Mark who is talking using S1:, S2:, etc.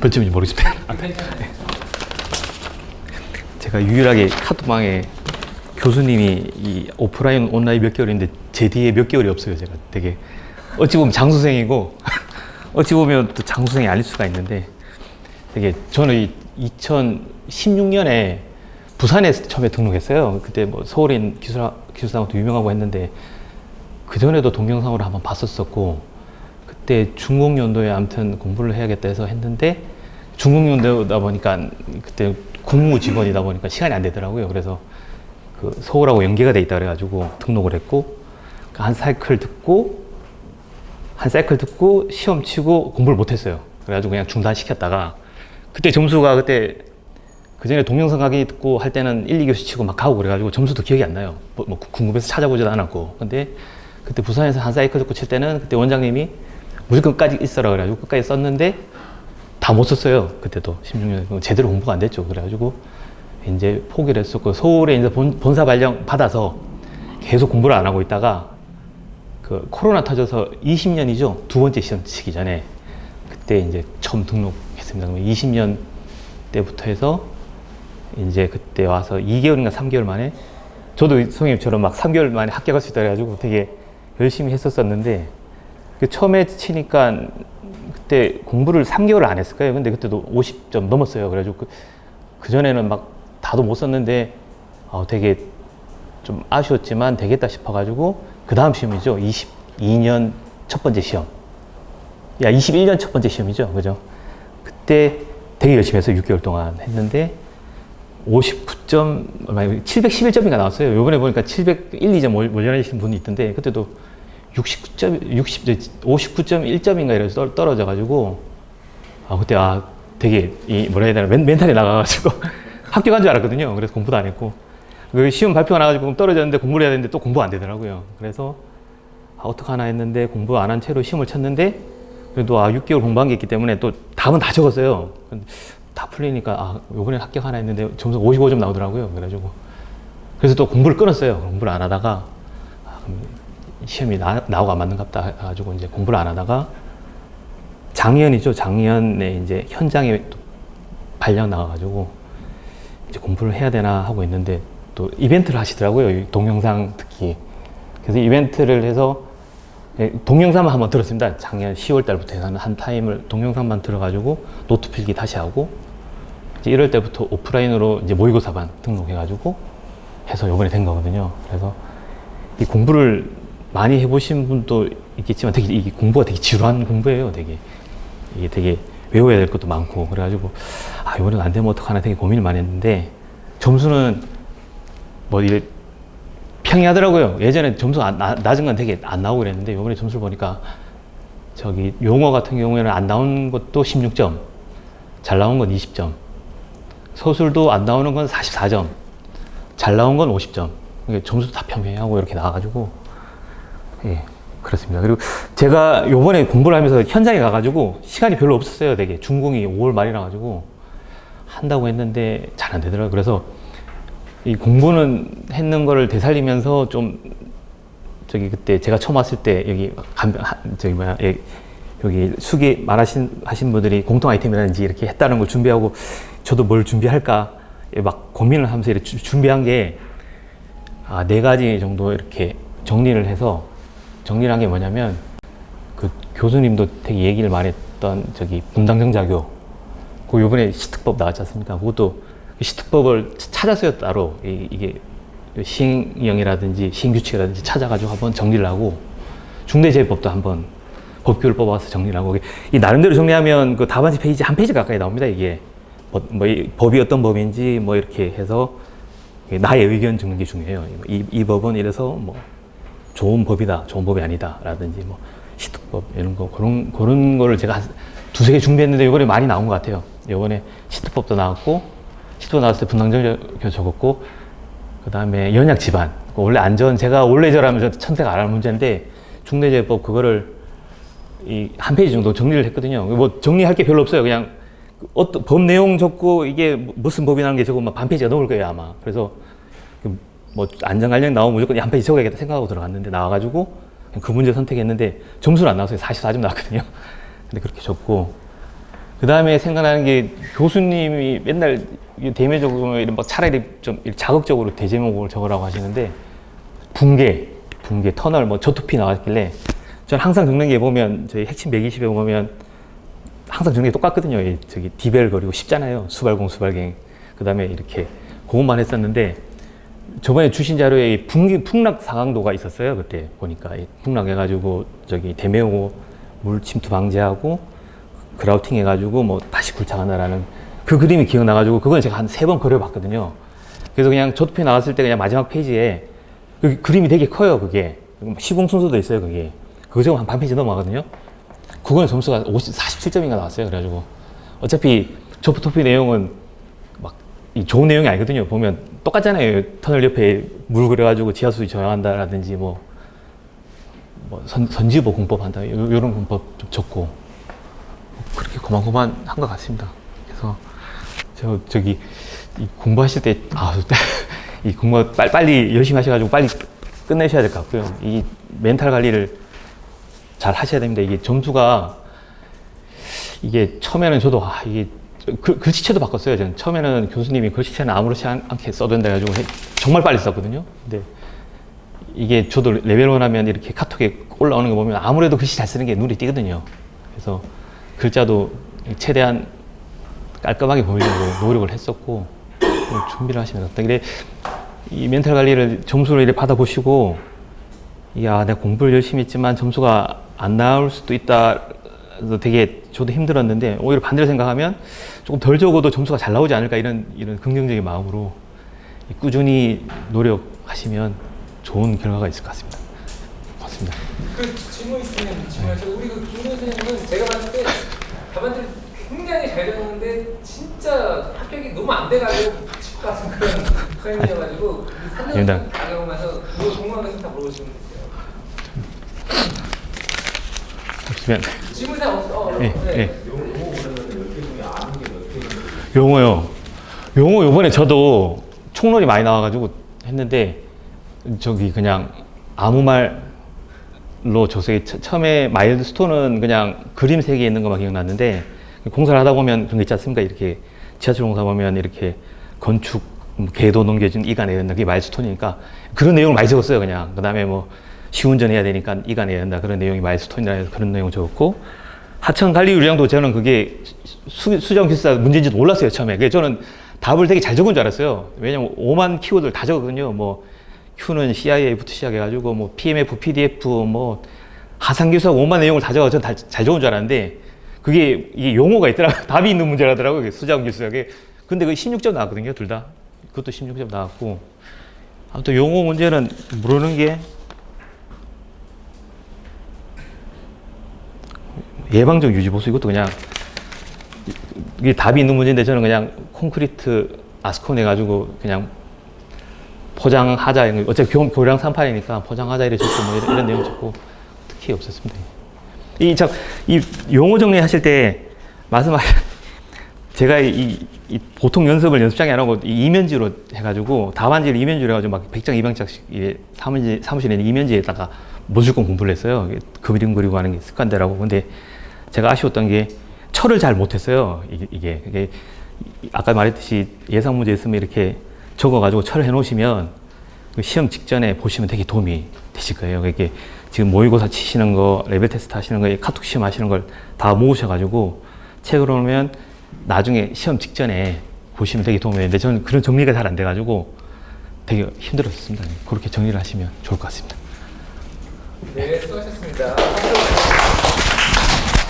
S1: 몇 점인지 모르겠습니다. 제가 유일하게 카톡방에 교수님이 이 오프라인 온라인 몇 개월인데 제 뒤에 몇 개월이 없어요. 제가 되게 어찌 보면 장수생이고 어찌 보면 또 장수생이 아닐 수가 있는데 되게 저는 이 2016년에 부산에 처음에 등록했어요. 그때 뭐 서울인 기술 기술사하고도 유명하고 했는데 그 전에도 동영상으로 한번 봤었었고 그때 중공연도에 아무튼 공부를 해야겠다 해서 했는데 중공연도다 보니까 그때 군무 직원이다 보니까 시간이 안 되더라고요. 그래서 그 서울하고 연계가 돼 있다 그래가지고 등록을 했고 그한 사이클 듣고 한 사이클 듣고 시험 치고 공부를 못했어요. 그래가지고 그냥 중단시켰다가 그때 점수가 그때 그 전에 동영상 강의 듣고 할 때는 1, 2교시 치고 막 가고 그래가지고 점수도 기억이 안 나요. 뭐, 뭐 궁금해서 찾아보지도 않았고. 근데 그때 부산에서 한 사이클 듣고 칠 때는 그때 원장님이 무조건 끝까지 있어라 그래가지고 끝까지 썼는데 다 못 썼어요. 그때도 16년 제대로 공부가 안 됐죠. 그래가지고 이제 포기를 했었고 서울에 이제 본, 본사 발령 받아서 계속 공부를 안 하고 있다가 그 코로나 터져서 20년이죠. 두 번째 시험 치기 전에 그때 이제 처음 등록했습니다. 그러면 20년 때부터 해서 이제 그때 와서 2개월인가 3개월 만에 저도 선생님처럼 막 3개월 만에 합격할 수 있다 그래가지고 되게 열심히 했었었는데 그 처음에 치니까 그때 공부를 3개월 안 했을 거예요. 근데 그때도 50점 넘었어요. 그래가지고 그, 그 전에는 막 다도 못 썼는데 어, 되게 좀 아쉬웠지만 되겠다 싶어가지고 그 다음 시험이죠. 22년 첫 번째 시험. 야, 21년 첫 번째 시험이죠. 그죠? 그때 되게 열심히 해서 6개월 동안 했는데 59점, 711점인가 나왔어요. 요번에 보니까 701, 2점 몰려내신 분이 있던데 그때도 69점, 60, 59.1점인가 이래서 떨어져가지고 아, 그때 아, 되게 이 뭐라 해야 되나 멘, 멘탈이 나가가지고 합격한 줄 알았거든요. 그래서 공부도 안 했고 그 시험 발표가 나가지고 떨어졌는데 공부를 해야 되는데 또 공부 안 되더라고요. 그래서 아, 어떡하나 했는데 공부 안 한 채로 시험을 쳤는데 그래도 아 6개월 공부한 게 있기 때문에 또 답은 다 적었어요. 다 풀리니까 아 요번에 합격하나 했는데 점수 55점 나오더라고요. 그래가지고 그래서 또 공부를 끊었어요. 공부를 안 하다가 아, 시험이 나, 나오고 안 맞는갑다 해가지고 이제 공부를 안 하다가 작년이죠. 작년에 이제 현장에 또 발령 나와가지고 이제 공부를 해야 되나 하고 있는데 또 이벤트를 하시더라고요. 이 동영상 특히. 그래서 이벤트를 해서 예, 동영상만 한번 들었습니다. 작년 10월 달부터 해서 한 타임을 동영상만 들어가지고 노트 필기 다시 하고 이제 1월 때부터 오프라인으로 이제 모의고사반 등록해가지고 해서 요번에 된 거거든요. 그래서 이 공부를 많이 해보신 분도 있겠지만 되게 이 공부가 되게 지루한 공부예요. 되게 이게 되게 외워야 될 것도 많고 그래가지고 아 이번엔 안 되면 어떡하나 되게 고민을 많이 했는데 점수는 뭐 이래 평이하더라고요. 예전에 점수 안, 나, 낮은 건 되게 안 나오고 그랬는데 이번에 점수를 보니까 저기 용어 같은 경우에는 안 나온 것도 16점, 잘 나온 건 20점, 서술도 안 나오는 건 44점, 잘 나온 건 50점. 이게 점수도 다 평평하고 이렇게 나와가지고 예 그렇습니다. 그리고 제가 요번에 공부를 하면서 현장에 가가지고 시간이 별로 없었어요. 되게 준공이 5월 말이라 가지고 한다고 했는데 잘 안 되더라고요. 그래서 이 공부는 했는 거를 되살리면서 좀 저기 그때 제가 처음 왔을 때 여기 간 하- 저기 뭐야 예, 여기 수기 말하신 하신 분들이 공통 아이템이라든지 이렇게 했다는 걸 준비하고 저도 뭘 준비할까 예, 막 고민을 하면서 이렇게 주- 준비한 게 아, 네 가지 정도 이렇게 정리를 해서 정리를 한 게 뭐냐면 그 교수님도 되게 얘기를 많이 했던 저기 분당정자교 그 요번에 시특법 나왔지 않습니까? 그것도 그 시특법을 찾았어요 따로. 이, 이게 시행령이라든지 시행규칙이라든지 찾아가지고 한번 정리를 하고 중대재해법도 한번 법규를 뽑아서 정리를 하고 이 나름대로 정리하면 그 답안지 페이지 한 페이지 가까이 나옵니다 이게. 뭐, 뭐이 법이 어떤 법인지 뭐 이렇게 해서 나의 의견 적는 게 중요해요. 이, 이 법은 이래서 뭐 좋은 법이다, 좋은 법이 아니다라든지 뭐 시특법 이런 거 그런 그런 거를 제가 한 두세 개 준비했는데 이번에 많이 나온 것 같아요. 이번에 시특법도 나왔고 시특법 나왔을 때 분당정교 적었고 그 다음에 연약 집안 그 원래 안전 제가 원래 저라면 저 천세가 안 할 문제인데 중대재해법 그거를 이 한 페이지 정도 정리를 했거든요. 뭐 정리할 게 별로 없어요. 그냥 그 어떤 법 내용 적고 이게 무슨 법이라는 게 적으면 반 페이지가 넘을 거예요 아마. 그래서 그 뭐 안전 관련 나오면 무조건 한 페이지 적어야겠다 생각하고 들어갔는데 나와가지고 그 문제 선택했는데 점수는 안 나왔어요. 44점 나왔거든요. 근데 그렇게 적고 그 다음에 생각나는 게 교수님이 맨날 이게 대매적으로 이런 막 차라리 좀 자극적으로 대제목을 적으라고 하시는데 붕괴, 붕괴, 터널, 뭐 저토피 나왔길래 저는 항상 적는 게 보면 저희 핵심 120에 보면 항상 적는 게 똑같거든요. 이 저기 디벨 그리고 쉽잖아요. 수발공, 수발갱. 그 다음에 이렇게 그것만 했었는데 저번에 주신 자료에 이 풍, 풍락 상황도가 있었어요. 그때 보니까 이 풍락해가지고 저기 대매오고 물 침투 방지하고 그라우팅 해가지고 뭐 다시 굴착한다라는 그 그림이 기억나가지고 그건 제가 한 세 번 그려봤거든요. 그래서 그냥 저토피 나왔을 때 그냥 마지막 페이지에 그 그림이 되게 커요. 그게 시공 순서도 있어요. 그게 그거 지금 한반 페이지 넘어가거든요. 그거는 점수가 50, 47점인가 나왔어요. 그래가지고 어차피 저토피 내용은 막이 좋은 내용이 아니거든요. 보면 똑같잖아요. 터널 옆에 물 그려가지고 지하수를 저장한다라든지 뭐, 뭐 선, 선지보 공법 한다. 요, 요런 공법 좀 적고 그렇게 고만고만한 것 같습니다. 그래서 저 저기 이 공부하실 때 아, 이 공부 빨리, 빨리 열심히 하셔가지고 빨리 끝내셔야 될 것 같고요. 이 멘탈 관리를 잘 하셔야 됩니다. 이게 점수가 이게 처음에는 저도 아 이게 글, 글씨체도 바꿨어요. 저는 처음에는 교수님이 글씨체는 아무렇지 않- 않게 써된다 해가지고 해- 정말 빨리 썼거든요. 근데 이게 저도 레벨 1 하면 이렇게 카톡에 올라오는 거 보면 아무래도 글씨 잘 쓰는 게 눈에 띄거든요. 그래서 글자도 최대한 깔끔하게 보이려고 노력을 했었고 준비를 하시면 어떤 근데 이 멘탈 관리를 점수를 이렇게 받아보시고 야 내가 공부를 열심히 했지만 점수가 안 나올 수도 있다 되게 저도 힘들었는데 오히려 반대로 생각하면 조금 덜 적어도 점수가 잘 나오지 않을까 이런 이런 긍정적인 마음으로 꾸준히 노력하시면 좋은 결과가 있을 것 같습니다. 고맙습니다.
S2: 그 질문 있으면 질문하세요. 우리 그 김도 선생님은 제가 봤을 때 답안지를 굉장히 잘 적었는데 진짜 합격이 너무 안 돼가지고 치고 가는 그런 선생님이어가지고
S1: 아닙니다.
S2: 산전 가져오면서 뭐 궁금한 거 있으면 다 물어보시면 돼요.
S1: 없으면
S2: 잘 없어. 어,
S1: 예,
S2: 네.
S1: 예. 용어요. 용어 요번에 저도 총론이 많이 나와가지고 했는데 저기 그냥 아무 말로 조석이 처- 처음에 마일드 스톤은 그냥 그림 세 개 있는 것만 기억났는데 공사를 하다 보면 그런 거 있지 않습니까? 이렇게 지하철 공사 보면 이렇게 건축 뭐 궤도 넘겨준 이가 된다. 그게 마일스톤이니까 그런 내용을 많이 적었어요. 그냥 그 다음에 뭐 시운전 해야 되니까 이가 내야 된다. 그런 내용이 마일스톤이라 해서 그런 내용 적었고 하천 관리 유량도 저는 그게 수, 수정 기사 문제인지도 몰랐어요 처음에. 그래서 저는 답을 되게 잘 적은 줄 알았어요. 왜냐면 5만 키워드를 다 적었거든요. 뭐 Q는 CIA부터 시작해가지고 뭐 PMF, PDF, 뭐 하상기사 5만 내용을 다 적어 저는 다, 잘 적은 줄 알았는데 그게 이게 용어가 있더라고 요 답이 있는 문제라더라고요. 그게 수정 기술학에. 근데 그 16점 나왔거든요. 둘 다. 그것도 16점 나왔고. 아무튼 용어 문제는 모르는 게 예방적 유지 보수 이것도 그냥 이게 답이 있는 문제인데 저는 그냥 콘크리트 아스콘 해가지고 그냥 포장하자 이런 거. 어차피 교, 교량 3판이니까 포장하자 이래 적고 뭐 이런, 이런 내용 적고 특히 없었습니다. 이, 참, 이 용어 정리하실 때 말씀하신 제가 이, 이 보통 연습을 연습장에 안 하고 이 이면지로 해가지고 답안지를 이면지로 해가지고 막 100장, 200장씩 이 사무실, 사무실에 있는 이면지에다가 무조건 공부를 했어요. 그림 그리고 하는 게 습관대라고. 근데 제가 아쉬웠던 게 철을 잘 못했어요. 이게, 이게. 아까 말했듯이 예상 문제 있으면 이렇게 적어가지고 철을 해놓으시면 그 시험 직전에 보시면 되게 도움이 되실 거예요. 이게 지금 모의고사 치시는 거, 레벨 테스트 하시는 거, 카톡 시험 하시는 걸 다 모으셔가지고 책으로 오면 나중에 시험 직전에 보시면 되게 도움이 되는데 저는 그런 정리가 잘 안 돼가지고 되게 힘들었습니다. 그렇게 정리를 하시면 좋을 것 같습니다.
S2: 네, 수고하셨습니다.